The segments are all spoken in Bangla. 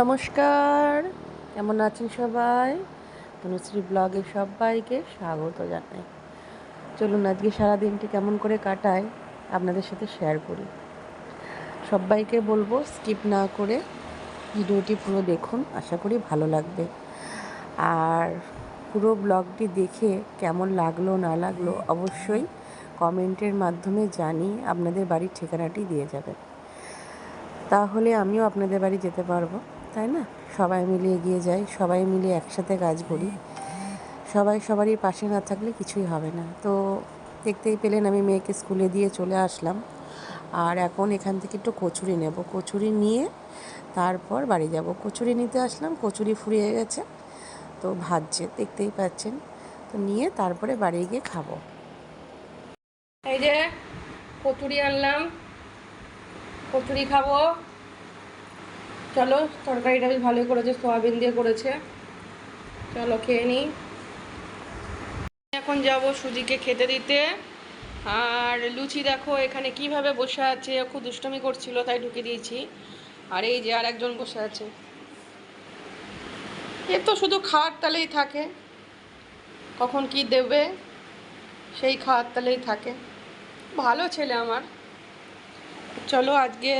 নমস্কার। কেমন আছেন সবাই? তনুশ্রী ব্লগে সবাইকে স্বাগত জানাই। চলুন আজকে সারাদিনটি কেমন করে কাটাই, আপনাদের সাথে শেয়ার করি। সবাইকে বলব স্কিপ না করে ভিডিওটি পুরো দেখুন, আশা করি ভালো লাগবে। আর পুরো ব্লগটি দেখে কেমন লাগল, না লাগল, অবশ্যই কমেন্টের মাধ্যমে জানি আপনাদের বাড়ির ঠিকানাটি দিয়ে যাবেন। তাহলে আমিও আপনাদের বাড়ি যেতে পারব। তাই না? সবাই মিলে এগিয়ে যাই, সবাই মিলে একসাথে কাজ করি সবাই সবারই পাশে না থাকলে কিছুই হবে না। তো দেখতেই পেলেন আমি মেয়েকে স্কুলে দিয়ে চলে আসলাম। আর এখন এখান থেকে একটু কচুরি নেব। কচুরি নিয়ে তারপর বাড়ি যাব। কচুরি নিতে আসলাম, কচুরি ফুরিয়ে গেছে। তো ভাজছে, দেখতেই পাচ্ছেন। তো নিয়ে তারপরে বাড়ি গিয়ে খাব। এই যে কচুরি আনলাম। কচুরি খাব। চলো, তরকারিটা বেশ ভালোই করেছে, সোয়াবিন দিয়ে করেছে। চলো, খেয়ে নিই। এখন যাব সুজিকে খেতে দিতে। আর লুচি দেখো, এখানে কীভাবে বসে আছে খুব দুষ্টমি করছিল, তাই ঢুকে দিয়েছি। আর এই যে আর একজন বসে আছে। এ তো শুধু খাওয়ার তালেই থাকে। কখন কি দেবে, সেই খাওয়ার তালেই থাকে। ভালো ছেলে আমার। চলো, আজকে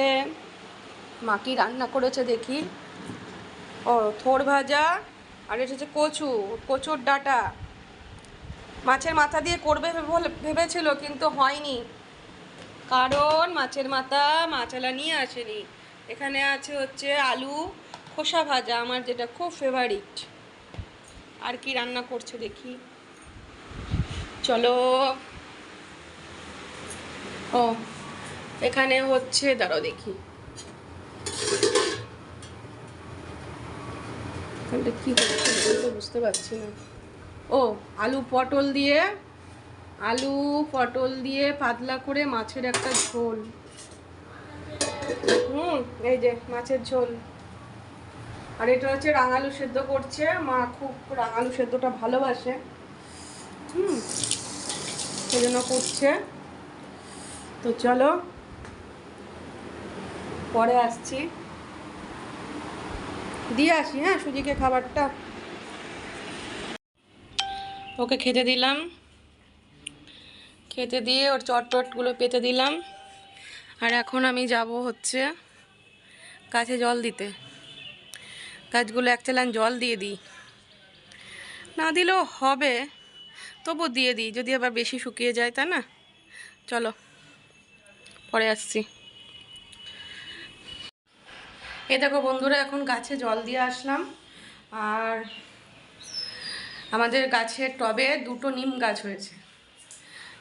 মা কি রান্না করেছে দেখি। ও, থোর ভাজা আর এটা হচ্ছে কচু, কচুর ডাটা। মাছের মাথা দিয়ে করবে ভেবেছিল, কিন্তু হয়নি। কারণ মাছের মাথা মাছালা নিয়ে আসেনি। এখানে আছে হচ্ছে আলু, খোসা ভাজা, আমার যেটা খুব ফেভারিট আর কি রান্না করছে দেখি। চলো। ও, এখানে হচ্ছে, দাঁড়াও দেখি। বুঝতে পারছি না। ও, আলু পটল দিয়ে, আলু পটল দিয়ে পাতলা করে মাছের একটা ঝোল। হুম, এই যে মাছের ঝোল। আর এটা হচ্ছে রাঙালু সেদ্ধ করছে। মা খুব রাঙালু সেদ্ধটা ভালোবাসে। হুম, সেজন্য করছে। তো চলো পরে আসছি। দিয়ে আসি হ্যাঁ সুজিকে খাবারটা। ওকে খেতে দিলাম। খেতে দিয়ে ওর চটটটগুলো পেতে দিলাম। আর এখন আমি যাব হচ্ছে গাছে জল দিতে। গাছগুলো এক চালান জল দিয়ে দিই। না দিলেও হবে, তবু দিয়ে দিই, যদি আবার বেশি শুকিয়ে যায়, তাই না? চলো, পরে আসছি। এই দেখো বন্ধুরা, এখন গাছে জল দিয়ে আসলাম। আর আমাদের গাছের টবে দুটো নিম গাছ হয়েছে।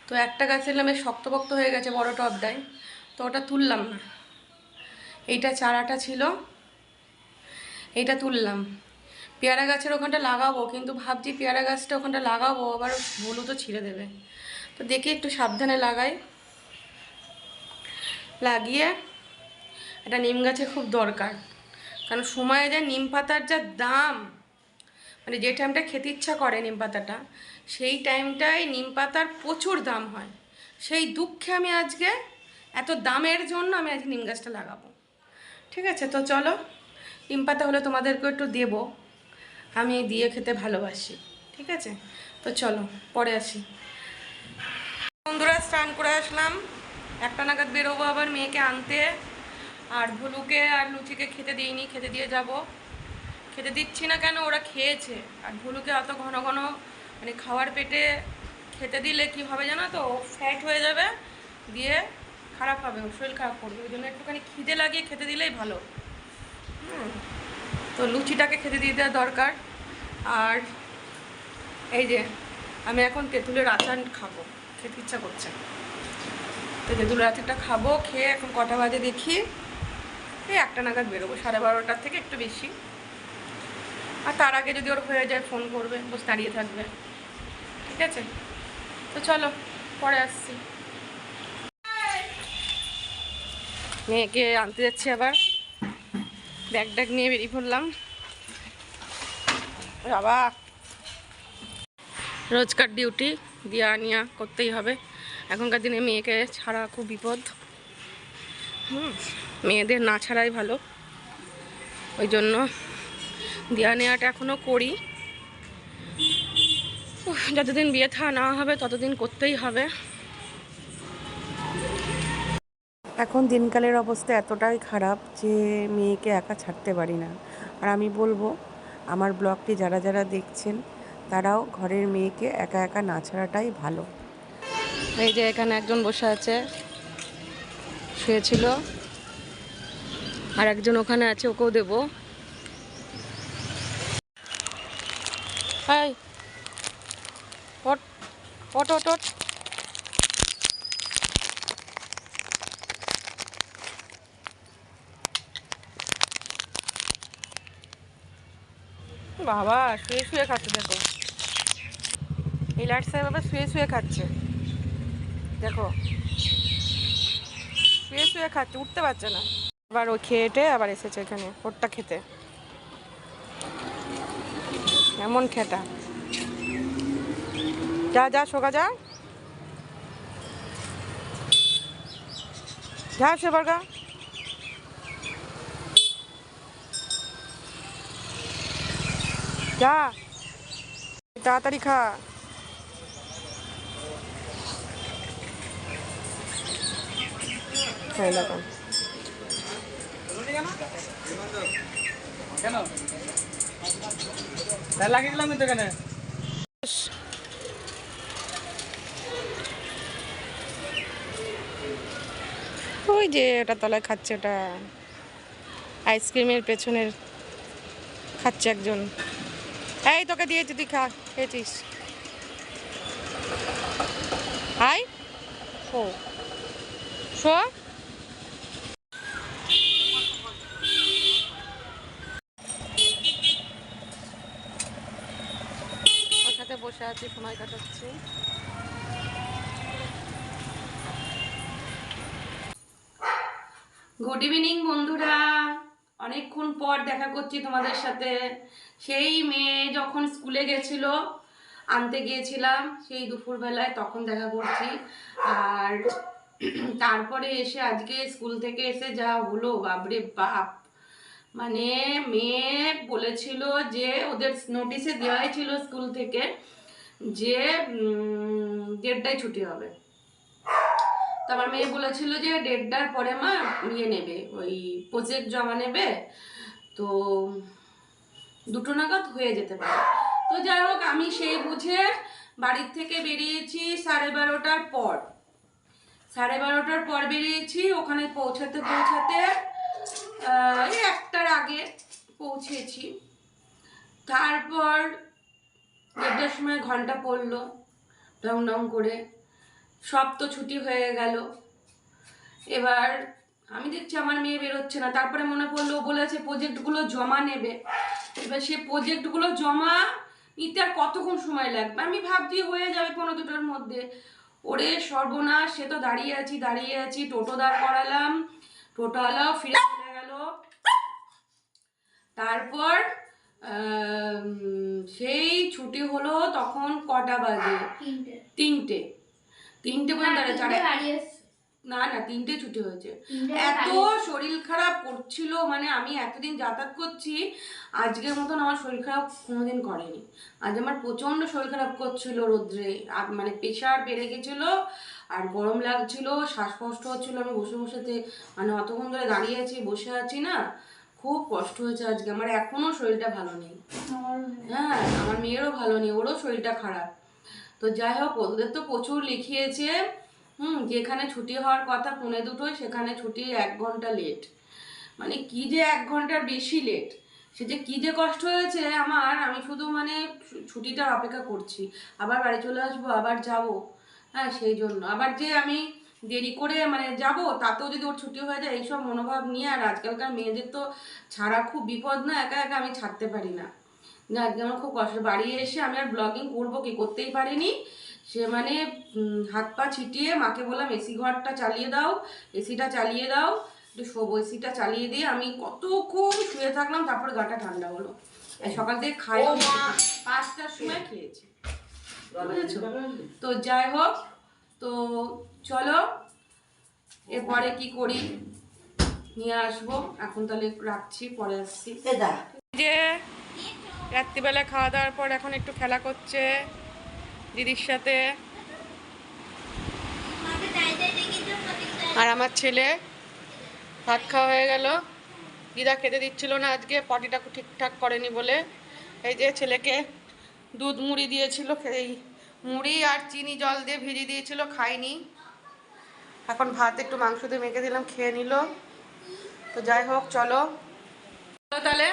তো একটা গাছের নামে শক্তপোক্ত হয়ে গেছে বড় টবটাই তো ওটা তুললাম না। এইটা চারাটা ছিল, এইটা তুললাম। পেয়ারা গাছের ওখানটা লাগাবো, কিন্তু ভাবছি পেয়ারা গাছটা ওখানটা লাগাবো, আবার ভুলু তো ছিঁড়ে দেবে। তো দেখি একটু সাবধানে লাগাই। লাগিয়ে এটা নিম গাছে খুব দরকার। কারণ সময়ে যে নিম পাতার যা দাম মানে যে টাইমটা খেতে ইচ্ছা করে নিম পাতাটা, সেই টাইমটায় নিম পাতার প্রচুর দাম হয়। সেই দুঃখে আমি আজকে এত দামের জন্য আমি আজকে নিম গাছটা লাগাবো। ঠিক আছে, তো চলো, নিম পাতা হলে তোমাদেরকেও একটু দেবো। আমি দিয়ে খেতে ভালোবাসি। ঠিক আছে, তো চলো, পরে আসি। বন্ধুরা, স্নান করে আসলাম। একটা নাগাদ বেরোবো আবার মেয়েকে আনতে। আর ভুলুকে আর লুচিকে খেতে দিইনি, খেতে দিয়ে যাব। খেতে দিচ্ছি না কেন? ওরা খেয়েছে। আর ভুলুকে অত ঘন ঘন মানে খাওয়ার পেটে খেতে দিলে কি হবে জানো তো? ফ্যাট হয়ে যাবে, দিয়ে খারাপ হবে, ওর শরীর খারাপ করবে। ওই জন্য একটুখানি খিদে লাগিয়ে খেতে দিলেই ভালো। তো লুচিটাকে খেতে দিয়ে দেওয়া দরকার। আর এই যে, আমি এখন তেঁতুলের আচার খাব। খেতে ইচ্ছা করছে। তো তেঁতুলের আচারটা খাব, খেয়ে এখন কটা বাজে দেখি। একটা নাগাদ বেরোবো, সাড়ে বারোটার থেকে একটু বেশি। আর তার আগে যদি ওর হয়ে যায় ফোন করবে, বসে দাঁড়িয়ে থাকবে। ঠিক আছে? তো চলো, পরে আসছি। মেয়েকে আনতে যাচ্ছি আবার। ব্যাগ ট্যাগ নিয়ে বেরিয়ে পড়লাম। বাবা! রোজকার ডিউটি, দিয়া আনিয়া করতেই হবে। এখনকার দিনে মেয়েকে ছাড়া খুব বিপদ। হুম। মেয়েদের না ছাড়াই ভালো। ওই জন্য দেওয়া নেওয়াটা এখনও করি। যতদিন বিয়ে থা না হবে ততদিন করতেই হবে। এখন দিনকালের অবস্থা এতটাই খারাপ যে মেয়েকে একা ছাড়তে পারি না। আর আমি বলব আমার ব্লগটি যারা যারা দেখছেন তারাও ঘরের মেয়েকে একা একা না ছাড়াটাই ভালো। এই যে এখানে একজন বসে আছে। শুয়েছিল। আর একজন ওখানে আছে, ওকেও দেবো। ওট ওট ওট বাবা, শুয়ে শুয়ে খাচ্ছে দেখো। এই লাইট সাহেব বাবা শুয়ে শুয়ে খাচ্ছে। দেখো, শুয়ে শুয়ে খাচ্ছে, উঠতে পারছে না। আবার ও খেয়েটে আবার এসেছে এখানে, ওরটা খেতে। এমন খেটা যা যা শোকা যা। যা সেবার গা যা। তাড়াতাড়ি খা। দেখো কেন? লাগিয়ে দিলাম কিন্তু এখানে। ওই যে ওটা তলায় খাচ্ছে ওটা আইসক্রিমের পেছনের খাচ্ছে একজন। এই তোকে দিয়েছি তুই খা খেয়েছিস। হাই শো। শো? বসে সময় কাটাচ্ছি। গুড ইভিনিং বন্ধুরা। অনেকক্ষণ পর দেখা করছি তোমাদের সাথে। সেই মেয়ে যখন স্কুলে গেছিল, আনতে গিয়েছিলাম, সেই দুপুরবেলায় তখন দেখা করছি। আর তারপরে এসে আজকে স্কুল থেকে এসে যা হলো, বাপরে বাপ। মানে মেয়ে বলেছিল যে, ওদের নোটিশে দেওয়াই ছিল স্কুল থেকে। যে দেড়টায় ছুটি হবে। তো আমার মেয়ে বলেছিল যে দেড়টার পরে মা ইয়ে নেবে, ওই প্রজেক্ট জমা নেবে। তো দুটো নাগাদ হয়ে যেতে পারে। তো যাই হোক, আমি সেই বুঝে বাড়ির থেকে বেরিয়েছি সাড়ে বারোটার পর। সাড়ে বারোটার পর বেরিয়েছি, ওখানে পৌঁছাতে পৌঁছাতে একটার আগে পৌঁছেছি। তারপর দেড়টার সময় ঘণ্টা পড়ল ডং ডং করে। সব তো ছুটি হয়ে গেল। এবার আমি দেখছি আমার মেয়ে বেরোচ্ছে না। তারপরে মনে পড়ল বলেছে প্রজেক্টগুলো জমা নেবে। এবার সে প্রজেক্টগুলো জমা নিতে আর কতক্ষণ সময় লাগবে? আমি ভাবছি হয়ে যাবে পনেরো দুটোর মধ্যে। ওরে সর্বনাশ, সে তো দাঁড়িয়ে আছি দাঁড়িয়ে আছি। টোটো দাঁড় করালাম। টোটোওয়ালাও ফিরে চলে গেল। তারপর সেই ছুটি হলো তখন কটা বাজে? তিনটে। তিনটে। পর্যন্ত না না তিনটে ছুটি হয়েছে। এত শরীর খারাপ করছিল মানে আমি এতদিন যাতায়াত করছি আজকের মতন আমার শরীর খারাপ কোনোদিন করেনি। আজ আমার প্রচণ্ড শরীর খারাপ করছিল রোদ্রে মানে প্রেশার বেড়ে গেছিল আর গরম লাগছিল শ্বাসকষ্ট হচ্ছিল আমি বসে বসেতে মানে অতক্ষণ ধরে দাঁড়িয়ে আছি বসে আছি না খুব কষ্ট হয়েছে আজকে। আমার এখনও শরীরটা ভালো নেই। হ্যাঁ আমার মেয়েরও ভালো নেই ওরও শরীরটা খারাপ। তো যাই হোক ওদের তো প্রচুর লিখিয়েছে হুম যেখানে ছুটি হওয়ার কথা পুনে দুটোই সেখানে ছুটি এক ঘণ্টা লেট মানে কি যে এক ঘণ্টার বেশি লেট সে যে কি যে কষ্ট হয়েছে আমার আমি শুধু মানে ছুটিটার অপেক্ষা করছি। আবার বাড়ি চলে আসব আবার যাব হ্যাঁ সেই জন্য। আবার যে আমি দেরি করে মানে যাব তাতেও যদি ওর ছুটি হয়ে যায় এইসব মনোভাব নিয়ে আর আজকালকার মেয়েদের তো ছাড়া খুব বিপদ না একা একা আমি ছাড়তে পারি না। আজকে আমার খুব কষ্ট বাড়ি এসে আমি আর ব্লগিং করব কি করতেই পারিনি। সে মানে হাত পা ছিটিয়ে মাকে বললাম এসি ঘরটা চালিয়ে দাও এসিটা চালিয়ে দাও একটু শোবো এসিটা চালিয়ে দিয়ে আমি কতক্ষণ শুয়ে থাকলাম তারপর গাটা ঠান্ডা হলো। সকাল থেকে খাই পাঁচটার সময় খেয়েছি। তো যাই হোক তো চলো এরপরে কি করি? নিয়ে আসব। এখন তাহলে রাখছি পরে আসছি। যে রাত্রিবেলা খাওয়া দাওয়ার পর এখন একটু খেলা করছে দিদির সাথে। আর আমার ছেলে ভাত খাওয়া হয়ে গেল। দিদা খেতে দিচ্ছিল না আজকে পটিটা ঠিকঠাক করেনি বলে। এই যে ছেলেকে দুধ মুড়ি দিয়েছিল এই মুড়ি আর চিনি জল দিয়ে ভিজিয়ে দিয়েছিল খাইনি। এখন ভাত একটু মাংস দিয়ে মেখে দিলাম, খেয়ে নিল। তো যাই হোক, চলো। তাহলে।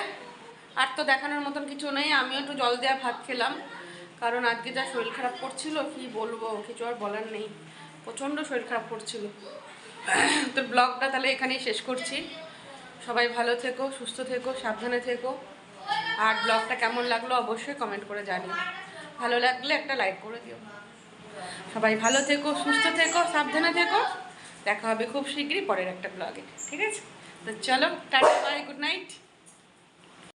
আর তো দেখানোর মতন কিছু নেই, আমিও একটু জল দেওয়া ভাত খেলাম। কারণ আজকে যা শরীর খারাপ করছিল, কি বলব, কিছু আর বলার নেই। প্রচণ্ড শরীর খারাপ করছিল। তো ব্লগটা তাহলে এখানেই শেষ করছি। সবাই ভালো থেকো, সুস্থ থেকো, সাবধানে থেকো। আর ব্লগটা কেমন লাগল অবশ্যই কমেন্ট করে জানিও। ভালো লাগলে একটা লাইক করে দিও। সবাই ভালো থেকো, সুস্থ থেকো, সাবধানে থেকো। দেখা হবে খুব শীঘ্রই পরের একটা ব্লগে ঠিক আছে? তো চলো, টাটা বাই গুড নাইট